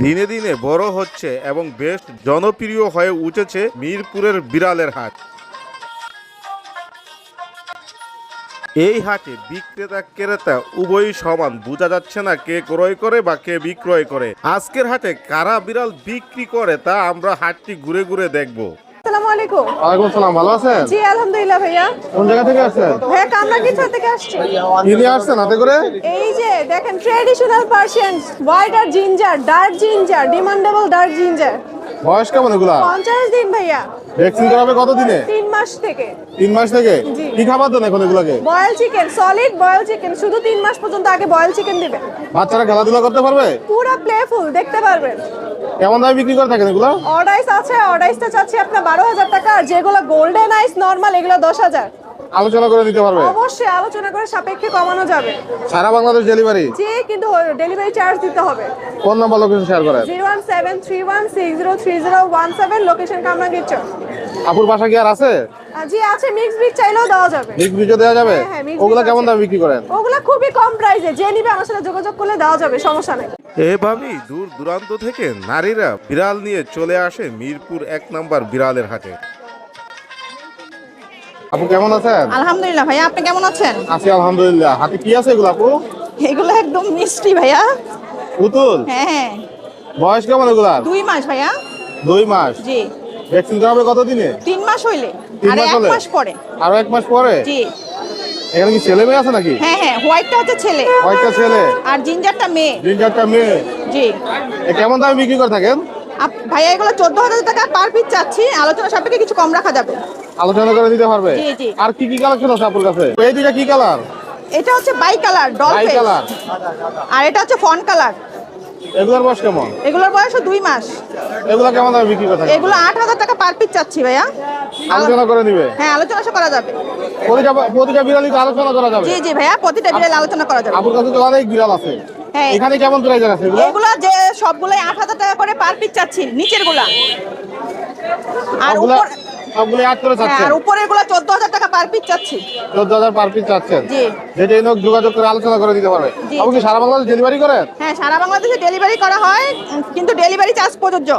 দিনে দিনে বড় হচ্ছে এবং বেশ জনপ্রিয় হয়ে উঠেছে মিরপুরের বিড়ালের হাট। এই হাটে বিক্রেতা, ক্রেতা উভয়ই সমান। বোঝা যাচ্ছে না কে ক্রয় করে বা কে বিক্রয় করে। আজকের হাটে কারা বিড়াল বিক্রি করে তা আমরা হাটটি ঘুরে ঘুরে দেখব। আসসালামু আলাইকুম। ওয়ালাইকুম আসসালাম ভালো আছেন? জি আলহামদুলিল্লাহ ভাইয়া। কোন জায়গা থেকে আসছেন? ভাইয়া কামরাঙ্গীর থেকে আসছি কি নিয়ে আসছেন হাতে করে? এই যে দেখেন ট্র্যাডিশনাল পার্সিয়ান হোয়াইট আর ginger dark ginger demandable dark ginger বয়স কেমন এগুলা? দিন ভাইয়া। ভ্যাকসিন করাবে কত দিনে তিন মাস থেকে। তিন মাস থেকে। কি খাবার দেন এখন এগুলাকে? Boil chicken solid boil chicken শুধু তিন মাস পর্যন্ত আগে বয়েল চিকেন দিবেন বাচ্চারা খেলাধুলা করতে পারবে? পুরো প্লেফুল দেখতে পারবেন। কেমন দামে বিক্রি করে থাকেন এগুলো? অর্ডাইস আছে অর্ডাইসটা চাচ্ছি আপনার বারো হাজার টাকা আর যেগুলো গোল্ডেন আইস নর্মাল এগুলো দশ হাজার। আলোচনা করে নিতে পারবে? অবশ্যই আলোচনা করে সাপেক্ষে কমানো যাবে। সারা বাংলাদেশ ডেলিভারি জি কিন্তু ডেলিভারি চার্জ দিতে হবে। ফোন নাম্বার লোকেশন শেয়ার করেন zero one seven three one six zero three zero one seven location Kamrangir চক আপুর বাসা কি আর আছে? জি আছে মিক্স বিট চাইলেও দেওয়া যাবে। বিগ ভিডিও দেওয়া যাবে? হ্যাঁ, হ্যাঁ, ওগুলা কেমন। দামে বিক্রি করেন? ওগুলো খুবই কম প্রাইসে যে নিবে আমার সাথে যোগাযোগ করলে দেওয়া যাবে সমস্যা নেই। এভাবেই দূর দূরান্ত থেকে নারীরা বিড়াল নিয়ে চলে আসে মিরপুর এক নম্বর বিড়ালের হাটে। আপু কেমন আছেন? আলহামদুলিল্লাহ ভাইয়া আপনি কেমন আছেন? আছি আলহামদুলিল্লাহ। হাতে কি আছে এগুলো আপু? এগুলো একদম মিষ্টি ভাইয়া। পুতুল? হ্যাঁ হ্যাঁ। বয়স কেমন এগুলার? দুই মাস ভাইয়া। দুই মাস? জি। ভ্যাকসিন করাবে কত দিনে তিন মাস হইলে। আর এক মাস পরে। আরও এক মাস পরে? জি। এখানে কি ছেলে মেয়ে আছে নাকি? হ্যাঁ হ্যাঁ হোয়াইটটা হচ্ছে ছেলে। কয়টা ছেলে। আর জিঞ্জারটা মেয়ে। চারটা মেয়ে। জি। এ কেমন দামে বিক্রি করে থাকেন? ভাইয়া এগুলো চোদ্দ হাজার টাকা পার পিস চাচ্ছি। আলোচনা সাপেক্ষে কিছু কম রাখা যাবে। আলোচনা করে দিতে পারবে। আর কি কি কালেকশন আছে আপনার কাছে? এই দুইটা কি কালার এটা হচ্ছে by colour doll by colour. আর এটা হচ্ছে ফন কালার। এগুলোর বয়স কেমন? এগুলোর বয়স দুই মাস। এগুলো কেমন দামে বিক্রি করে থাকেন? এগুলো আট হাজার টাকা পার পিস চাচ্ছি ভাইয়া। আলোচনা করে নিবে হ্যাঁ আলোচনা করা যাবে। প্রতিটা প্রতিটা বিড়ালই আলোচনা করা যাবে। জি জি ভাইয়া প্রতিটা বিড়াল আলোচনা করা যাবে। আপুর কাছে তো অনেক বিড়াল আছে। হ্যাঁ। এখানে কেমন প্রাইস আছে এগুলো? এগুলো যে সবগুলাই আট হাজার টাকা করে পার পিস চাচ্ছি নিচেরগুলা আর উপর সবগুলো আট করে হ্যাঁ, চাচ্ছেন আর উপরেরগুলো চোদ্দ হাজার টাকা পার পিস চাচ্ছি। চোদ্দ হাজার পার পিস চাচ্ছেন? জি। যেটা এই লোক যোগাযোগ করে আলোচনা করে দিতে পারবে। আপনি সারা বাংলাদেশ ডেলিভারি করেন? হ্যাঁ সারা বাংলাদেশে ডেলিভারি করা হয় কিন্তু ডেলিভারি চার্জ প্রযোজ্য।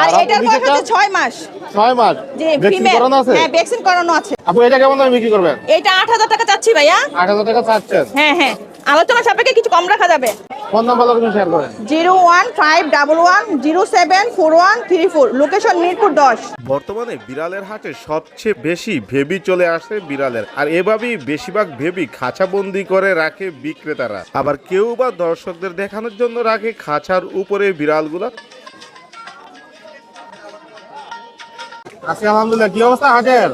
আর এটার বয়স হচ্ছে ছয় মাস। ছয় মাস? জি ফিমেল হ্যাঁ ভ্যাকসিন করানো আছে। আপু এটা কেমন দামে বিক্রি করবেন? এটা আট হাজার টাকা চাচ্ছি ভাইয়া। আট হাজার টাকা চাচ্ছেন। হ্যাঁ হ্যাঁ। আলোচনা সাপেক্ষে কিছু কম রাখা যাবে। ফোন নাম্বার লোকেশন শেয়ার করেন? Zero one five double one zero seven four one three four. Location Mirpur দশ। বর্তমানে বিড়ালের হাটে সবচেয়ে বেশি ভেবি চলে আসে বিড়ালের। আর এভাবেই বেশিরভাগ ভেবি খাঁচাবন্দি করে রাখে বিক্রেতারা। আবার কেউ বা দর্শকদের দেখানোর জন্য রাখে খাঁচার উপরে বিড়ালগুলো। আজকে আলহামদুলিল্লাহ। কি অবস্থা হাটের?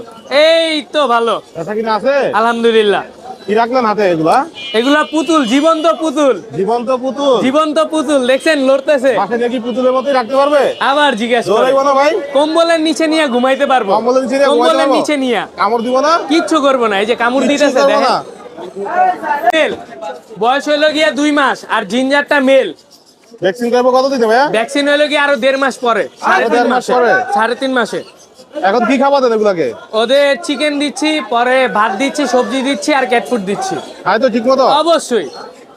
এই তো ভালো। কিনা আছে? আলহামদুলিল্লাহ। কি রাখলেন হাতে এগুলা? এগুলা পুতুল জীবন্ত পুতুল। জীবন্ত পুতুল। জীবন্ত পুতুল দেখছেন লড়তেছে। পাশে নাকি পুতুলের মতোই রাখতে পারবে? আবার জিজ্ঞেস করে। না ভাই। কম্বলের নিচে নিয়ে ঘুমাইতে পারব। কম্বলের নিচে নিয়ে কম্বলের নিচে নিয়ে। কামড় দিব না? কিচ্ছু করব না। এই যে কামড় দিতেছে দেখেন। বয়স হইল গিয়া দুই মাস আর জিঞ্জারটা মেল। ভ্যাকসিন করব কত দিতে ভাইয়া? ভ্যাকসিন হইল গিয়ে আরও দেড় মাস পরে। সাড়ে তিন মাসে। পরে? সাড়ে তিন মাসে। এখন কি খাবার দেন এগুলাকে? ওদের চিকেন দিচ্ছি পরে ভাত দিচ্ছি সবজি দিচ্ছি আর ক্যাট ফুড দিচ্ছি। খায় তো ঠিক মতো অবশ্যই।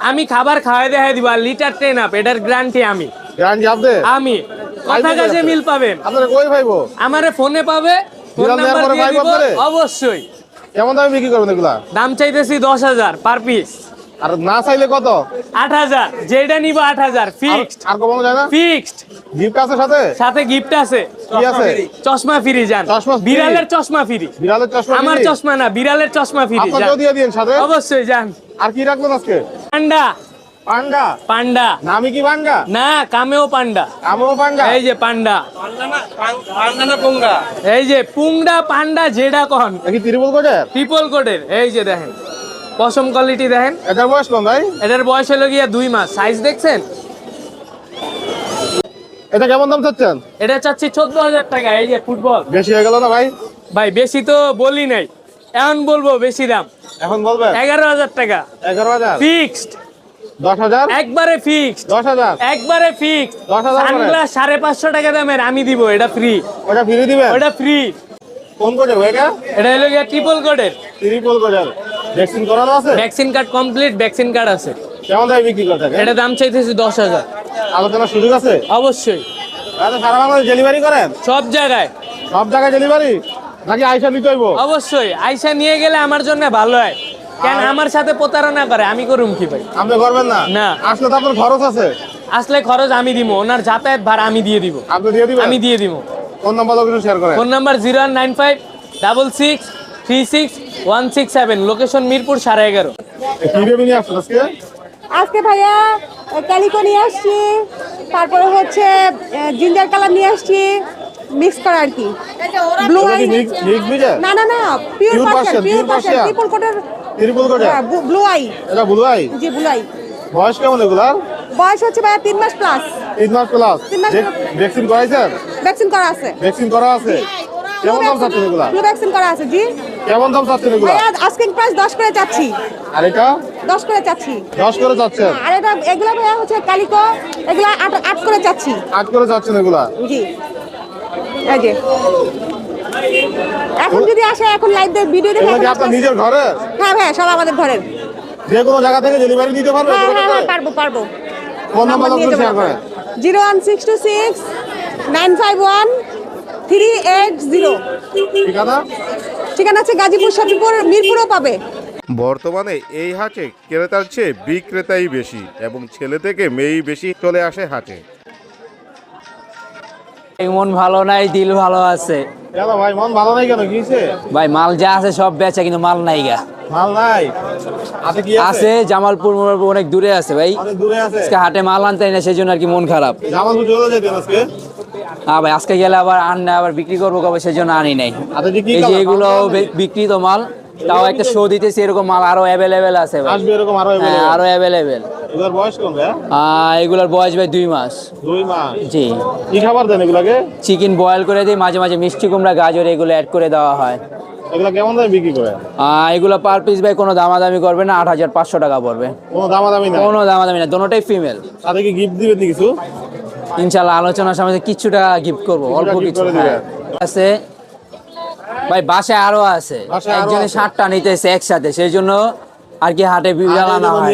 আমি খাবার খাওয়াই দেখাই দিব আর লিটার ট্রেন আপ এটার গ্যারান্টি আমি। গ্যারান্টি আপনি? আমি। কথা কাজে মিল পাবেন আপনারা কই ভাইবো? আমারে ফোনে পাবে ফোন নাম্বার দিয়ে দিব অবশ্যই। কেমন দামে বিক্রি করবেন এগুলা? দাম চাইতেছি দশ হাজার পার পিস আর না চাইলে কত আট হাজার যেটা নিব আট হাজার আর- ফিক্সড আর কমানো যায় না ফিক্সড গিফট আছে সাথে সাথে গিফট আছে কি আছে চশমা ফ্রি যান চশমা বিড়ালের চশমা ফ্রি বিড়ালের চশমা আমার চশমা না বিড়ালের চশমা ফ্রি আপনাকেও দিয়ে দিন সাথে অবশ্যই যান আর কি রাখলেন আজকে পান্ডা পান্ডা পান্ডা নামি কি পান্ডা না কামেও পান্ডা আমও পান্ডা এই যে পান্ডা না পুঙ্গা এই যে পুংডা পান্ডা যেটা কন নাকি ত্রিপুল কোটের ট্রিপল কোডের এই যে দেখেন পশম কোয়ালিটি দেখেন। এটার বয়স কম ভাই? এটার বয়স হলো গিয়া দুই মাস। সাইজ দেখছেন? এটা কেমন দাম চাচ্ছেন? এটা চাচ্ছি চোদ্দ হাজার টাকা এই যে ফুটবল। বেশি হয়ে গেল না ভাই? ভাই বেশি তো বলি নাই। এখন বলব বেশি দাম। এখন বলবেন এগারো হাজার টাকা। এগারো হাজার? ফিক্সড দশ হাজার? একবারে ফিক্সড দশ হাজার? একবারে ফিক্সড দশ হাজার করে? সানগ্লাস সাড়ে পাঁচশো টাকা দামের আমি দিব এটা ফ্রি ওটা ফিরে দিবেন? ওটা ফ্রি কোন কোটে এটা? এটা হলো গিয়া ট্রিপল কোডের ভ্যাকসিন করানো আছে? Vaccine card complete vaccine card আছে। কেমন দামে বিক্রি করে এটা দাম চাইতেছি দশ হাজার। আলোচনার সুযোগ আছে? অবশ্যই। আচ্ছা সারা বাংলাদেশ ডেলিভারি করেন? সব জায়গায়। সব জায়গায় ডেলিভারি? নাকি আইসা নিতে হইব? অবশ্যই। আইসা নিয়ে গেলে আমার জন্য ভালো হয়। কেন আমার সাথে প্রতারণা করে আমি করুম কি ভাই? আপনি করবেন না? না। আসলে তো আপনার খরচ আছে। আসলে খরচ আমি দিব ওনার যাতায়াত ভাড়া আমি দিয়ে দিব। আপনি দিয়ে দিবেন? আমি দিয়ে দিব। ফোন নাম্বার লোকেশন শেয়ার করেন। Phone number zero nine five double six three six one six seven location Mirpur সাড়ে এগারো। আজকে? আজকে ভাইয়া ক্যালিকো নিয়ে আসছি তারপরে হচ্ছে জিঞ্জার কালার নিয়ে আসছি মিক্স করা আর কি। ব্লু আই কি মিক্স মিক্স না না না pure Persian, pure pure Persian Persian। Triple কোটের ব্লু আই এটা বুলু ভাই জি ব্লু আই বয়স কেমন এগুলার? বয়স হচ্ছে ভাইয়া তিন মাস প্লাস তিন মাস প্লাস তিন মাস plus। ভ্যাকসিন করাইছেন? ভ্যাকসিন করা আছে। ভ্যাকসিন করা আছে? কেমন দাম চাচ্ছেন এগুলা? ব্লু ভ্যাকসিন করা আছে জি। কেমন দাম চাচ্ছেন এগুলা? আস্কিং প্রাইস দশ করে চাচ্ছি। আর এটা? দশ করে চাচ্ছি। দশ করে চাচ্ছেন? আর এটা এগুলো ভাইয়া হচ্ছে কালিকো এগুলো আট আট করে চাচ্ছি। আট করে চাচ্ছেন এগুলা? জি। এই যে। এখন যদি আসে এখন লাইভ ভিডিও দেখে আপনার নিজের ঘরে হ্যাঁ ভাইয়া সব আমাদের ঘরের। যে কোনো জায়গা থেকে ডেলিভারি দিতে পারবে হ্যাঁ হ্যাঁ হ্যাঁ পারব পারব। ফোন নাম্বার লোকেশন শেয়ার করেন। One three eight zero. ঠিকানা? ঠিকানা আছে গাজীপুর শফিপুর মিরপুরও পাবে। বর্তমানে এই হাটে ক্রেতার চেয়ে বিক্রেতাই বেশি এবং ছেলে থেকে মেয়েই বেশি চলে আসে হাটে। মন ভালো নাই দিল ভালো আছে। ভাই মন ভালো নাই কেন? ভাই মাল যা আছে সব বেচা কিন্তু মাল নাই গা। মাল নাই? কি আছে? আছে জামালপুর অনেক দূরে আছে ভাই। দূরে আছে। হাটে মাল আনতে না সেই জন্য আর কি মন খারাপ। জামালপুর চলে আজকে? হ্যাঁ ভাই আজকে গেলে আবার আনলে আবার বিক্রি করব কবে সেই জন্য আনি নাই। কি এই যে এগুলো পাঁচ কালার বে- বিক্রি তো মাল তাও একটা শো দিতেছে এরকম মাল আরও অ্যাভেলেবেল আছে ভাই। আসবে এরকম আরও হ্যাঁ আরও অ্যাভেলেবেল এগুলোর বয়স কম ভাই এগুলোর বয়স ভাই দুই মাস। দুই মাস। জি। কি খাবার দেন এগুলাকে? চিকেন বয়েল করে দিই মাঝে মাঝে মিষ্টি কুমড়া গাজর এগুলো অ্যাড করে দেওয়া হয়। এগুলা কেমন দামে বিক্রি করে? এগুলো পার পিস ভাই কোনো দামাদামি করবে না আট হাজার পাঁচশো টাকা পড়বে। কোনো দামাদামি না কোনো দামাদামি না দোনোটাই ফিমেল সাথে কি গিফট দিবেন কিছু? ইনশাল্লাহ আলোচনার সময় কিছুটা গিফট করব অল্প কিছু। হ্যাঁ। আছে। ভাই বাসায় আরও আছে। একজনে। ষাটটা নিতেছে একসাথে সেই জন্য আর কি হাটে বিড়াল আনা হয়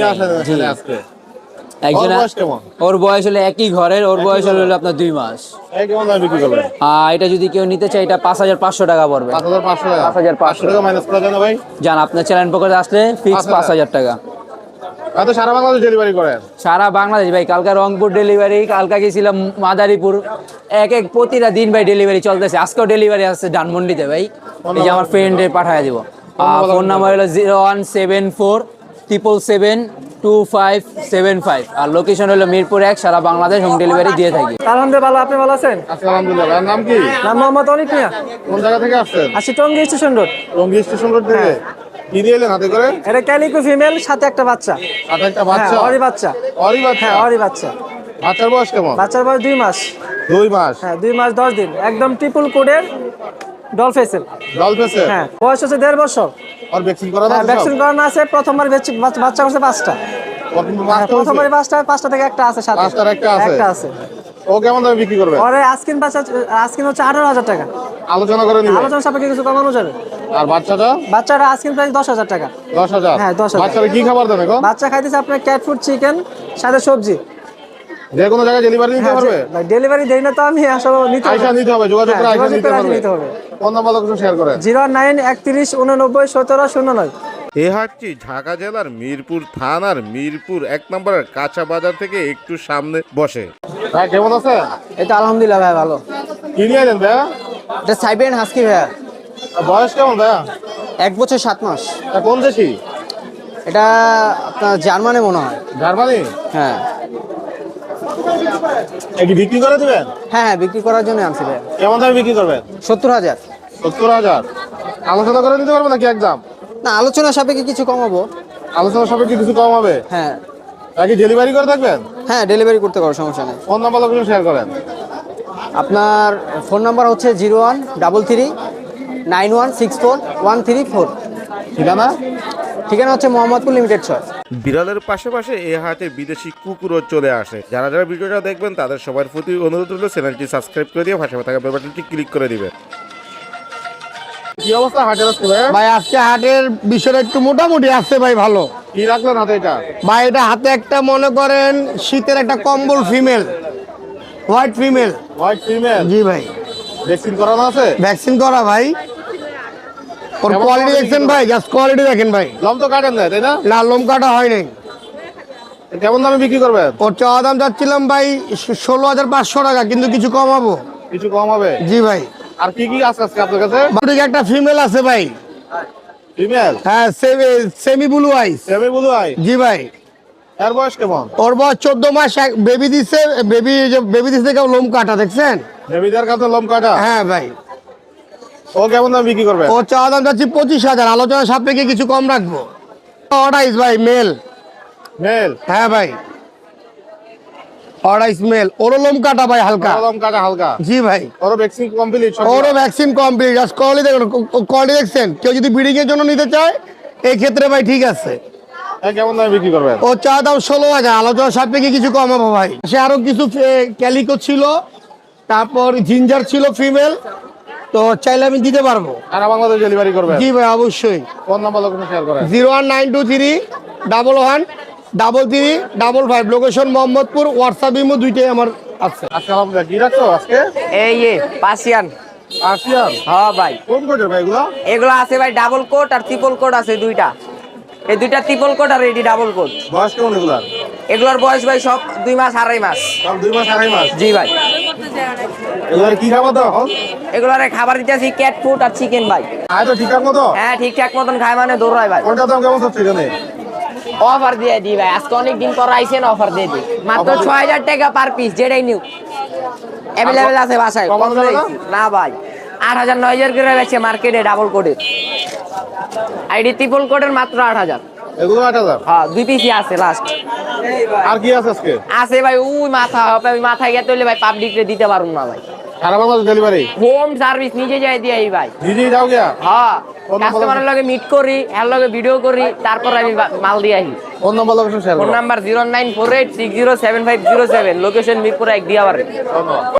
একজনে ওর বয়স হলো একই ঘরের ওর বয়স হলো আপনার দুই মাস। এটা যদি কেউ নিতে চায় এটা পাঁচ হাজার পাঁচশো টাকা পড়বে। পাঁচ হাজার পাঁচশো টাকা। পাঁচ হাজার পাঁচশো। টাকা মাইনাস করা যায় না ভাই। যান আপনার চ্যানেল পকেটে আসলে ফিক্স পাঁচ হাজার টাকা। সারা বাংলাদেশ ডেলিভারি করেন সারা বাংলাদেশ ভাই কালকা রংপুর ডেলিভারি কালকা গেছিলাম মাদারীপুর। এক এক প্রতিটা দিন ভাই ডেলিভারি চলতেছে। আজকেও ডেলিভারি আসছে ধানমন্ডিতে ভাই। এই যে আমার ফ্রেন্ডে পাঠিয়ে দিব। ফোন নাম্বার হলো zero one seven four triple seven two five seven five আর লোকেশন হলো মিরপুর এক সারা বাংলাদেশ হোম ডেলিভারি দিয়ে থাকি। আলহামদুলিল্লাহ ভালো। আপনি ভালো আছেন? আলহামদুলিল্লাহ নাম কি? নাম মোহাম্মদ অনিক মিয়া। কোন জায়গা থেকে আসছেন? আসি টঙ্গি স্টেশন রোড। রঙ্গি স্টেশন রোড থেকে? কি দিয়ে এলেন হাতে করে? এটা ক্যালিকো ফিমেল সাথে একটা বাচ্চা। সাথে একটা হ্যাঁ বাচ্চা অরি বাচ্চা। অরি বাচ্চা? হ্যাঁ অরি বাচ্চা। বাচ্চার বয়স কেমন? বাচ্চার বয়স দুই মাস। দুই মাস? হ্যাঁ দুই মাস দশ দিন। একদম ট্রিপল কোডের ডল হ্যাঁ বয়স হচ্ছে দেড় বছর। আর ভ্যাকসিন করা আছে ভ্যাকসিন করানো আছে প্রথমবার বাচ্চা বাচ্চা করছে পাঁচটা। হ্যাঁ, পাঁচটা পাঁচটা থেকে একটা আছে সাথে। পাঁচটার একটা আছে? একটা আছে। ও কেমন দামে বিক্রি করবে? পরে আজকিন বাচ্চা আজকিন হচ্ছে আঠারো হাজার টাকা। আলোচনা করে নিবে। আলোচনা সাপেক্ষে কিছু কমানো যাবে। আর বাচ্চাটা? বাচ্চাটা আজকিন প্রাইস দশ হাজার টাকা। দশ হাজার? হ্যাঁ, 10,000 বাচ্চারা কি খাবার দেন এখন বাচ্চা খাইতেছে আপনার ক্যাট ফুড চিকেন সাথে সবজি। যে কোনো জায়গায় ডেলিভারি হ্যাঁ, নিতে পারবে? ডেলিভারি দেই না তো আমি আসলে নিতে হবে। যোগাযোগ করে আইসা নিতে পারবে। হবে। ফোন নাম্বার লোকেশন শেয়ার করেন। জিরো নাইন একত্রিশ উননব্বই সতেরো শূন্য নয়। এ হাটটি ঢাকা জেলার মিরপুর থানার মিরপুর এক নম্বরের কাঁচা বাজার থেকে একটু সামনে বসে। ভাই কেমন আছে এটা আলহামদুলিল্লাহ ভাই ভালো। কি নিয়ে এলেন ভাইয়া এটা সাইবেরিয়ান হাস্কি ভাইয়া। বয়স কেমন ভাইয়া এক বছর সাত মাস। এটা কোন দেশি? এটা আপনার জার্মানে মনে হয়। জার্মানি? হ্যাঁ। কি বিক্রি করে দিবেন? হ্যাঁ হ্যাঁ বিক্রি করার জন্য আনছি ভাইয়া। কেমন দামে বিক্রি করবেন? সত্তর হাজার। সত্তর হাজার। আলোচনা করে নিতে পারবে নাকি একদম? না আলোচনা সাপেক্ষে কিছু কমাবো। আলোচনা সাপেক্ষে কিছু কম হবে হ্যাঁ। নাকি ডেলিভারি করে থাকবেন? হ্যাঁ ডেলিভারি করতে পারো সমস্যা নেই। ফোন নাম্বার লোকেশন শেয়ার করেন। আপনার ফোন নাম্বার হচ্ছে zero one double three nine one six four one three four. ঠিকানা? ঠিকানা হচ্ছে মোহাম্মদপুর লিমিটেড ছয়। বিড়ালের পাশাপাশি এ হাটে বিদেশি কুকুরও চলে আসে। যারা যারা ভিডিওটা দেখবেন তাদের সবার প্রতি অনুরোধ রইল চ্যানেলটি সাবস্ক্রাইব করে দিয়ে পাশে থাকা বেল বাটনটি ক্লিক করে দিবেন। কি অবস্থা হাটের আজকে ভাই? ভাই আজকে হাটের বিষয়টা একটু মোটামুটি আছে ভাই ভালো। কি রাখলেন হাতে এটা? ভাই এটা হাতে একটা মনে করেন শীতের একটা কম্বল female white female. White female? জি ভাই। ভ্যাকসিন করানো আছে? ভ্যাকসিন করা ভাই। ওর কোয়ালিটি দেখছেন ভাই জাস্ট কোয়ালিটি দেখেন ভাই। লম তো কাটেন না তাই না? না লোম কাটা হয় নাই। কেমন দামে বিক্রি করবেন ওর চাওয়া দাম যাচ্ছিলাম ভাই ষোলো হাজার পাঁচশো টাকা কিন্তু কিছু কমাবো। কিছু কম হবে? জি ভাই। আর কি কি আছে আজকে আপনার কাছে? বাড়িতে একটা ফিমেল আছে ভাই। ফিমেল হ্যাঁ semi blue eyes semi blue eye জি ভাই। এর বয়স কেমন? ওর বয়স চোদ্দ মাস বেবি দিচ্ছে বেবি বেবি দিচ্ছে কেউ লোম কাটা দেখছেন? বেবিদের কাছে লম কাটা? হ্যাঁ ভাই। ও কেমন দামে বিক্রি করবে? ও চাওয়া দাম যাচ্ছি পঁচিশ হাজার আলোচনা সাপেক্ষে কিছু কম রাখব। অর্ডাইস ভাই মেল মেল হ্যাঁ ভাই। অর্ডাইস মেল ওরও লোম কাটা ভাই হালকা। লম কাটা হালকা। জি ভাই। ওর ভ্যাকসিন কমপ্লিট ওরও ভ্যাকসিন কমপ্লিট জাস্ট দেখুন দেখছেন? কেউ যদি ব্রিডিং এর জন্য নিতে চায় এই ক্ষেত্রে ভাই ঠিক আছে। কেমন দামে বিক্রি করবেন? ও চা দাম ষোলো হাজার আলোচনা সাপেক্ষে কিছু কমাবো ভাই। সে আরও কিছু ক্যালিকো ছিল তারপর জিঞ্জার ছিল ফিমেল তো চাইলে আমি দিতে পারব। বাংলাদেশ ডেলিভারি জি ভাই অবশ্যই। ফোন নাম্বার লোকেশন শেয়ার করেন। Zero one nine two three double one double three double five location Mohammadpur WhatsApp imo দুইটাই আমার আছে। কি রাখছো আজকে? এই হ্যাঁ ভাই। কোন কোটের ভাই এগুলো? এগুলো আছে ভাই ডাবল কোট আর ট্রিপল কোট আছে দুইটা। এই দুইটা ট্রিপল কোট আর এটি ডাবল কোট বয়স কেমন এগুলার? এগুলোর বয়স ভাই সব দুই মাস আড়াই মাস। সব দুই মাস আড়াই মাস? জি ভাই। এগুলার কি খাবার দাও এখন? এগুলোর খাবার দিতেছি ক্যাট ফুড আর চিকেন ভাই। আয় তো ঠিকঠাক মতো? হ্যাঁ ঠিকঠাক মতন খায় মানে দৌড়ায় ভাই। কোনটার দাম কেমন হচ্ছে এখানে? অফার দিয়ে দিই ভাই আজকে অনেক দিন পর আইসেন অফার দিয়ে দিই। মাত্র ছয় হাজার টাকা পার পিস যেটাই নিউ অ্যাভেলেবেল আছে বাসায় না? ভাই আট হাজার নয় হাজার করে বেছে মার্কেটে ডাবল কোডে আইডি ট্রিপল কোডের মাত্র আট হাজার। এগুলো আট হাজার? হ্যাঁ দুই পিসই আছে লাস্ট আর কি আছে আজকে? আছে ভাই ওই মাথা ওই মাথায় গেতে হলে ভাই পাবলিকরে দিতে পারুন না ভাই। সারা বাংলাদেশ ডেলিভারি হোম সার্ভিস নিজে যাই দিয়ে আই ভাই। নিজেই যাও গিয়া? হ্যাঁ কাস্টমারের লগে মিট করি এর লগে ভিডিও করি তারপর আমি মাল দিয়ে আহি। Phone number location share phone number zero nine four eight six zero seven five zero seven location Mirpur এক দিয়াবারে